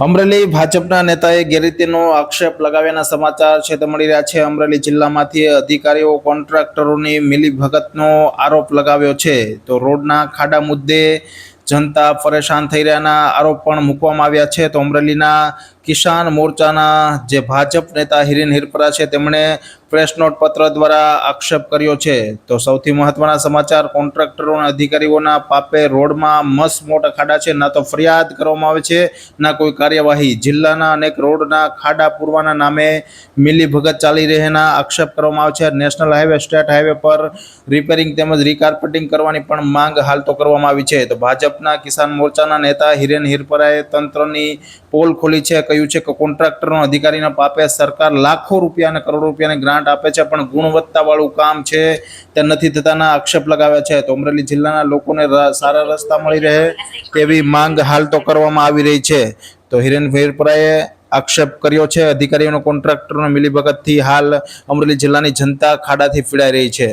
અમરેલી ભાજપના નેતાએ ગેરરીતિનો આક્ષેપ લગાવ્યાના સમાચાર છે તે મળી રહ્યા છે. અમરેલી જિલ્લામાંથી અધિકારીઓ, કોન્ટ્રાક્ટરોની મિલીભગતનો આરોપ લગાવ્યો છે. તો રોડના ખાડા મુદ્દે જનતા પરેશાન થઈ રહ્યાના આરોપ પણ મૂકવામાં આવ્યા છે. તો અમરેલીના કિસાન મોરચાના જે ભાજપ નેતા હિરેન હિરપરા છે, તેમણે પ્રેસ નોટ પત્ર દ્વારા આક્ષેપ કર્યો છે. તો સૌથી મહત્વના સમાચાર, કોન્ટ્રાક્ટરો અને અધિકારીઓના પાપે રોડમાં મસ્ત મોટા ખાડા છે, ના તો ફરિયાદ કરવામાં આવે છે, ના કોઈ કાર્યવાહી. જિલ્લાના અનેક રોડના ખાડા પૂરવાના નામે મિલીભગત ચાલી રહેના આક્ષેપ કરવામાં આવે છે. નેશનલ હાઈવે, સ્ટેટ હાઈવે પર રિપેરિંગ તેમજ રીકાર્પેટિંગ કરવાની પણ માંગ હાલ તો કરવામાં આવી છે. તો ભાજપના કિસાન મોરચાના નેતા હિરેન હિરપરાએ તંત્રની પોલ ખોલી છે કહ્યું છે કે કોન્ટ્રાક્ટરનો અધિકારીના પાપે સરકાર લાખો રૂપિયા અને કરોડો રૂપિયાની ગ્રાન્ટ આપે છે, પણ ગુણવત્તાવાળું કામ છે તે નથી થતાના આક્ષેપ લગાવ્યા છે. તો અમરેલી જિલ્લાના લોકોને સારા રસ્તા મળી રહે તેવી માંગ હાલ તો કરવામાં આવી રહી છે. તો હિરેન ભેરપરાએ આક્ષેપ કર્યો છે, અધિકારીઓનો કોન્ટ્રાક્ટરનો મિલીભગતથી હાલ અમરેલી જિલ્લાની જનતા ખાડાથી પીડાઈ રહી છે.